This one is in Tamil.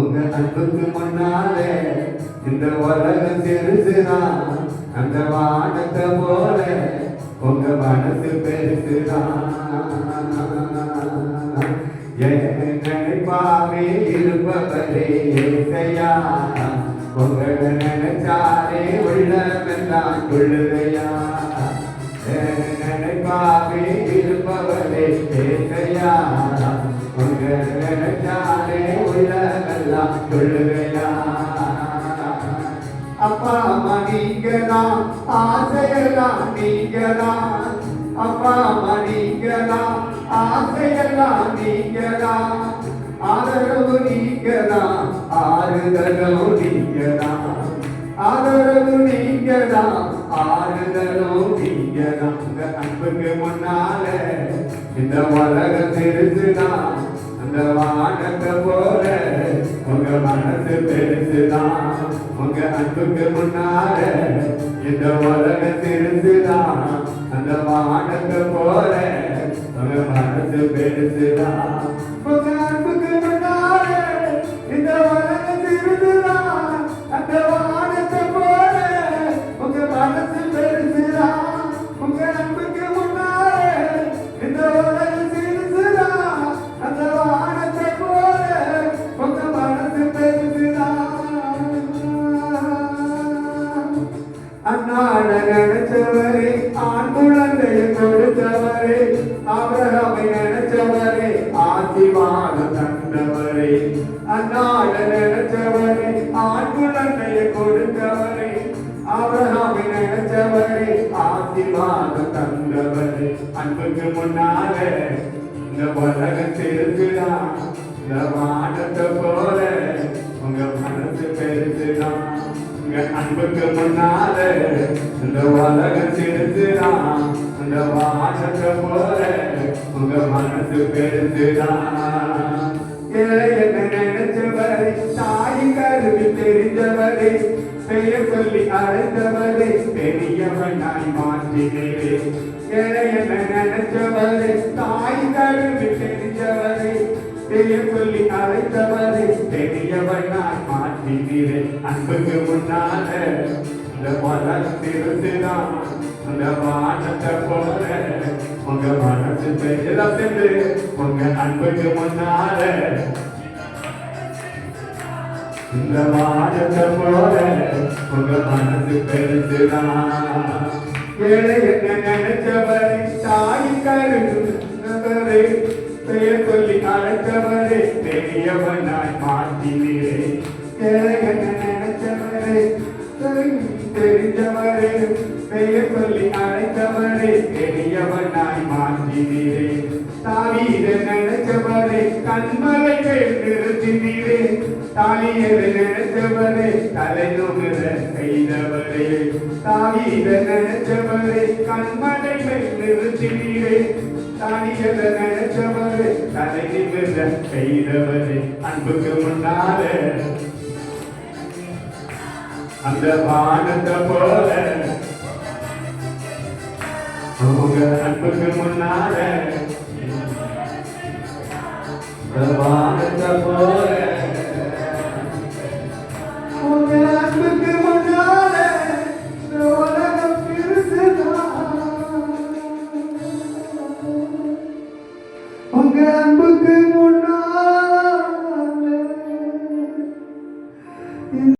உங்க அன்புக்கு முன்னாலே இந்த உலகம் தெரிஞ்சுதான் அந்த வானத்தை போல உங்க மனசு பெருசுதான் என் நினைப்பாவே இருப்பவரே இசையா உங்களை நினைச்சாலே உள்ளமெல்லாம் கொள்ளுதையா என் நினைப்பாவே இருப்பவரே இசையா உள்ளமெல்லாம் அப்பா அம்மா நீங்கதான் ஆசையெல்லாம் நீங்கதான் அப்பா அம்மா நீங்கதான் ஆசையெல்லாம் நீங்கதான் ஆதரவு நீங்கதான் ஆறுதலும் நீங்கதான் ஆதரவு நீங்கதான் ஆறுதலும் நீங்கதான் உங்க அன்புக்கு முன்னால இந்த உலகம் தெரிஞ்சுதான் அந்த வானத்தை போல உங்க அன்புக்கு முன்னால இந்த உலக நான் அந்த வானத்தை போற உங்க மனசு பெருசுதான். அண்ணாட நினைச்சவரே ஆண் குழந்தையை கொடுத்தவரே அவரவை நினைச்சவரே ஆசிவாதம் தந்தவரே. அன்புக்கு முன்னால இந்த உலகம் இந்த வானத்தை போல உங்க மனசு பெருசுதான் உங்க அன்புக்கு முன்னால இந்த உலகம் சிறுசுதான் வானத்தை போல உங்க மனசு பெருசுதான் தெரிந்தவரே தெரிஞ்சவரே பெயர் சொல்லி அழைத்தவரே பெரியவனாய் மாற்றினேரே என்ன நினைச்சவரே தாய் கருவி தெரிஞ்சவரே பெயர் சொல்லி அழைத்தவரே பெரியவனாய் மாற்றினீரே அன்புக்கு முன்னால இந்த உலகத்திருந்துதான் அந்த வானத்தை போல உங்க மனசு பெயரம் சென்று உங்க அன்புக்கு முன்னால இந்த வானத்தை போல உங்க மனசு பெருசுதான் என்ன நினைச்சவரை தாய் கருதுவரே பெயர் சொல்லி அழைத்தவரே பெரியவனாய் மாற்றினீரே என்ன நினைச்சவரே தெரிந்தவரே பெயர் சொல்லி அழைத்தவரே பெரியவனாய் மாற்றினீரே தாய் கண்மலை மேல் நிறுத்தினீரே தாலியது நினைத்தவரே தலை நுகர செய்தவரே. தாவீத நினைத்தவரே கண்மலை மேல் நிறுத்தினீரே தாலியது நினைச்சவரே தலை நிமிர செய்தவரே. அன்புக்கு முன்னால. அந்த வானத்தை போல. உங்க அன்புக்கு முன்னால. அந்த வானத்தை